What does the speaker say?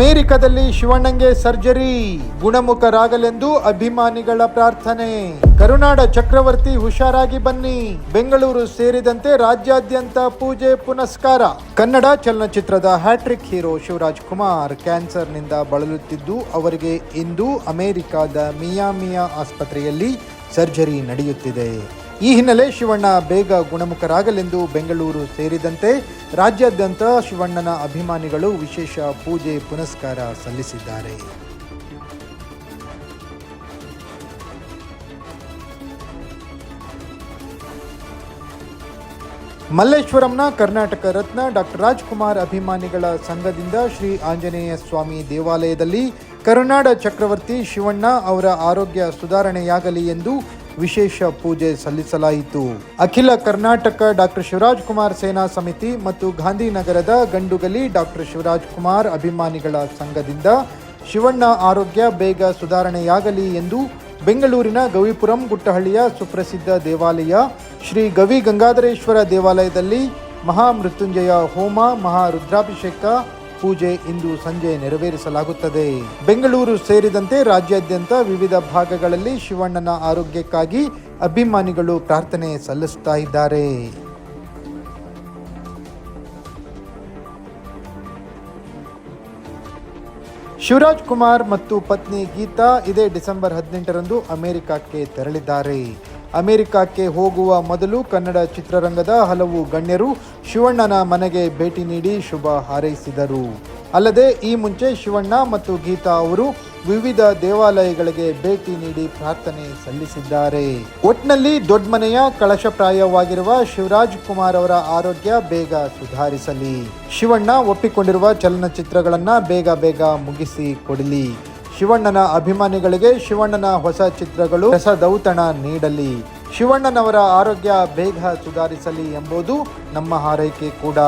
ಅಮೆರಿಕದಲ್ಲಿ ಶಿವಣ್ಣಂಗೆ ಸರ್ಜರಿ, ಗುಣಮುಖರಾಗಲೆಂದು ಅಭಿಮಾನಿಗಳ ಪ್ರಾರ್ಥನೆ. ಕರುನಾಡ ಚಕ್ರವರ್ತಿ ಹುಷಾರಾಗಿ ಬನ್ನಿ. ಬೆಂಗಳೂರು ಸೇರಿದಂತೆ ರಾಜ್ಯಾದ್ಯಂತ ಪೂಜೆ ಪುನಸ್ಕಾರ. ಕನ್ನಡ ಚಲನಚಿತ್ರದ ಹ್ಯಾಟ್ರಿಕ್ ಹೀರೋ ಶಿವರಾಜ್ ಕುಮಾರ್ ಕ್ಯಾನ್ಸರ್ನಿಂದ ಬಳಲುತ್ತಿದ್ದು, ಅವರಿಗೆ ಇಂದು ಅಮೆರಿಕದ ಮಿಯಾಮಿಯಾ ಆಸ್ಪತ್ರೆಯಲ್ಲಿ ಸರ್ಜರಿ ನಡೆಯುತ್ತಿದೆ. ಈ ಹಿನ್ನೆಲೆ ಶಿವಣ್ಣ ಬೇಗ ಗುಣಮುಖರಾಗಲೆಂದು ಬೆಂಗಳೂರು ಸೇರಿದಂತೆ ರಾಜ್ಯಾದ್ಯಂತ ಶಿವಣ್ಣನ ಅಭಿಮಾನಿಗಳು ವಿಶೇಷ ಪೂಜೆ ಪುನಸ್ಕಾರ ಸಲ್ಲಿಸಿದ್ದಾರೆ. ಮಲ್ಲೇಶ್ವರಂನ ಕರ್ನಾಟಕ ರತ್ನ ಡಾಕ್ಟರ್ ರಾಜ್ಕುಮಾರ್ ಅಭಿಮಾನಿಗಳ ಸಂಘದಿಂದ ಶ್ರೀ ಆಂಜನೇಯ ಸ್ವಾಮಿ ದೇವಾಲಯದಲ್ಲಿ ಕರುನಾಡ ಚಕ್ರವರ್ತಿ ಶಿವಣ್ಣ ಅವರ ಆರೋಗ್ಯ ಸುಧಾರಣೆಯಾಗಲಿ ಎಂದು ವಿಶೇಷ ಪೂಜೆ ಸಲ್ಲಿಸಲಾಯಿತು. ಅಖಿಲ ಕರ್ನಾಟಕ ಡಾಕ್ಟರ್ ಶಿವರಾಜ್ ಕುಮಾರ್ ಸೇನಾ ಸಮಿತಿ ಮತ್ತು ಗಾಂಧಿನಗರದ ಗಂಡುಗಲಿ ಡಾಕ್ಟರ್ ಶಿವರಾಜ್ ಕುಮಾರ್ ಅಭಿಮಾನಿಗಳ ಸಂಘದಿಂದ ಶಿವಣ್ಣ ಆರೋಗ್ಯ ಬೇಗ ಸುಧಾರಣೆಯಾಗಲಿ ಎಂದು ಬೆಂಗಳೂರಿನ ಗವಿಪುರಂ ಗುಟ್ಟಹಳ್ಳಿಯ ಸುಪ್ರಸಿದ್ಧ ದೇವಾಲಯ, ಶ್ರೀ ಗವಿ ಗಂಗಾಧರೇಶ್ವರ ದೇವಾಲಯದಲ್ಲಿ ಮಹಾಮೃತ್ಯುಂಜಯ ಹೋಮ, ಮಹಾ ರುದ್ರಾಭಿಷೇಕ ಪೂಜೆ ಇಂದು ಸಂಜೆ ನೆರವೇರಿಸಲಾಗುತ್ತದೆ. ಬೆಂಗಳೂರು ಸೇರಿದಂತೆ ರಾಜ್ಯಾದ್ಯಂತ ವಿವಿಧ ಭಾಗಗಳಲ್ಲಿ ಶಿವಣ್ಣನ ಆರೋಗ್ಯಕ್ಕಾಗಿ ಅಭಿಮಾನಿಗಳು ಪ್ರಾರ್ಥನೆ ಸಲ್ಲಿಸುತ್ತಾ ಇದ್ದಾರೆ. ಶಿವರಾಜ್ ಕುಮಾರ್ ಮತ್ತು ಪತ್ನಿ ಗೀತಾ ಇದೇ ಡಿಸೆಂಬರ್ ಹದಿನೆಂಟರಂದು ಅಮೆರಿಕಕ್ಕೆ ತೆರಳಿದ್ದಾರೆ. ಅಮೆರಿಕಕ್ಕೆ ಹೋಗುವ ಮೊದಲು ಕನ್ನಡ ಚಿತ್ರರಂಗದ ಹಲವು ಗಣ್ಯರು ಶಿವಣ್ಣನ ಮನೆಗೆ ಭೇಟಿ ನೀಡಿ ಶುಭ ಹಾರೈಸಿದರು. ಅಲ್ಲದೆ ಈ ಮುಂಚೆ ಶಿವಣ್ಣ ಮತ್ತು ಗೀತಾ ಅವರು ವಿವಿಧ ದೇವಾಲಯಗಳಿಗೆ ಭೇಟಿ ನೀಡಿ ಪ್ರಾರ್ಥನೆ ಸಲ್ಲಿಸಿದ್ದಾರೆ. ಒಟ್ನಲ್ಲಿ ದೊಡ್ಡಮನೆಯ ಕಳಶಪ್ರಾಯವಾಗಿರುವ ಶಿವರಾಜ್ ಕುಮಾರ್ ಅವರ ಆರೋಗ್ಯ ಬೇಗ ಸುಧಾರಿಸಲಿ. ಶಿವಣ್ಣ ಒಪ್ಪಿಕೊಂಡಿರುವ ಚಲನಚಿತ್ರಗಳನ್ನು ಬೇಗ ಬೇಗ ಮುಗಿಸಿ ಕೊಡಲಿ. ಶಿವಣ್ಣನ ಅಭಿಮಾನಿಗಳಿಗೆ ಶಿವಣ್ಣನ ಹೊಸ ಚಿತ್ರಗಳು, ಹೊಸ ದೌತಣ ನೀಡಲಿ. ಶಿವಣ್ಣನವರ ಆರೋಗ್ಯ ಬೇಗ ಸುಧಾರಿಸಲಿ ಎಂಬುದು ನಮ್ಮ ಹಾರೈಕೆ ಕೂಡ.